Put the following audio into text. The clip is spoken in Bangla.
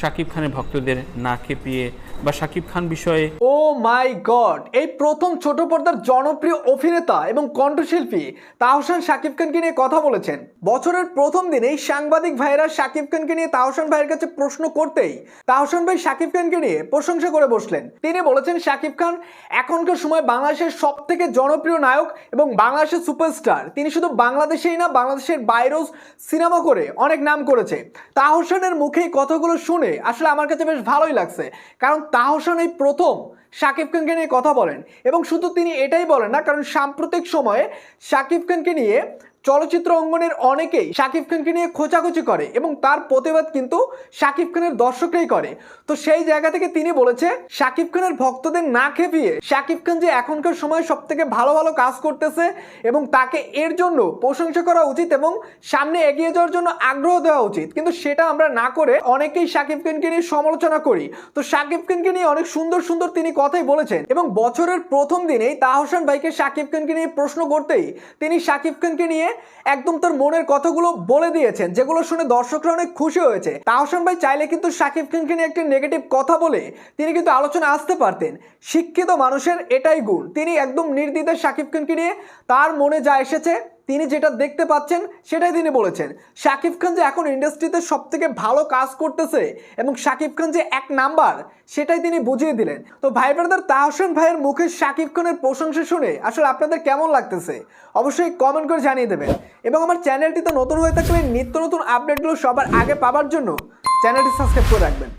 শাকিব খানের ভক্তদের না খেপিয়ে বা শাকিব খান বিষয়ে ও মাই গড, এই প্রথম ছোট পর্দার জনপ্রিয় অভিনেতা এবং কণ্ঠশিল্পী তাহসান শাকিব খানকে নিয়ে কথা বলেছেন। বছরের প্রথম দিনেই সাংবাদিক ভাইরা শাকিব খানকে নিয়ে তাহসান ভাইয়ের কাছে প্রশ্ন করতেই তাহসান ভাই শাকিব খানকে নিয়ে প্রশংসা করে বসলেন। তিনি বলেছেন, শাকিব খান এখনকার সময় বাংলাদেশের সব থেকে জনপ্রিয় নায়ক এবং বাংলাদেশের সুপারস্টার। তিনি শুধু বাংলাদেশেই না, বাংলাদেশের বাইরেও সিনেমা করে অনেক নাম করেছে। তাহসানের মুখে কথাগুলো শুনে আসলে আমার কাছে বেশ ভালোই লাগছে। কারণ তাহসান এই প্রথম শাকিব খানকে নিয়ে কথা বলেন। এবং শুধু তিনি এটাই বলেন না, কারণ সাম্প্রতিক সময়ে শাকিব খানকে নিয়ে চলচ্চিত্র অঙ্গনের অনেকেই শাকিব খানকে নিয়ে খোঁচাখুচি করে এবং তার প্রতিবাদ কিন্তু শাকিব খানের দর্শকরাই করে। তো সেই জায়গা থেকে তিনি বলেছে, শাকিব খানের ভক্তদের না খেপিয়ে শাকিব খান যে এখনকার সময় সব থেকে ভালো ভালো কাজ করতেছে এবং তাকে এর জন্য প্রশংসা করা উচিত এবং সামনে এগিয়ে যাওয়ার জন্য আগ্রহ দেওয়া উচিত। কিন্তু সেটা আমরা না করে অনেকেই শাকিব খানকে নিয়ে সমালোচনা করি। তো শাকিব খানকে নিয়ে অনেক সুন্দর সুন্দর তিনি কথাই বলেছেন এবং বছরের প্রথম দিনেই তাহসান ভাইকে শাকিব খানকে নিয়ে প্রশ্ন করতেই তিনি শাকিব খানকে নিয়ে একদম তোর মনের কথাগুলো বলে দিয়েছেন, যেগুলো শুনে দর্শকরা অনেক খুশি হয়েছে। তাহসান ভাই চাইলে কিন্তু শাকিব খানকে নিয়ে একটি নেগেটিভ কথা বলে তিনি কিন্তু আলোচনা আসতে পারতেন। শিক্ষিত মানুষের এটাই গুণ, তিনি একদম নির্দ্বিধায় শাকিব খানকে নিয়ে তার মনে যা এসেছে তিনি যেটা দেখতে পাচ্ছেন, সেটাই তিনি বলেছেন। শাকিব খান যে এখন ইন্ডাস্ট্রিতে সব থেকে ভালো কাজ করতেছে এবং শাকিব খান যে এক নাম্বার, সেটাই তিনি বুঝিয়ে দিলেন। তো ভাই ব্রাদার, তাহসেন ভাইয়ের মুখে শাকিব খানের প্রশংসা শুনে আসলে আপনাদের কেমন লাগতেছে? অবশ্যই কমেন্ট করে জানিয়ে দেবেন। এবং আমার চ্যানেলটিতে নতুন হয়ে থাকলে নিত্য নতুন আপডেটগুলো সবার আগে পাবার জন্য চ্যানেলটি সাবস্ক্রাইব করে রাখবেন।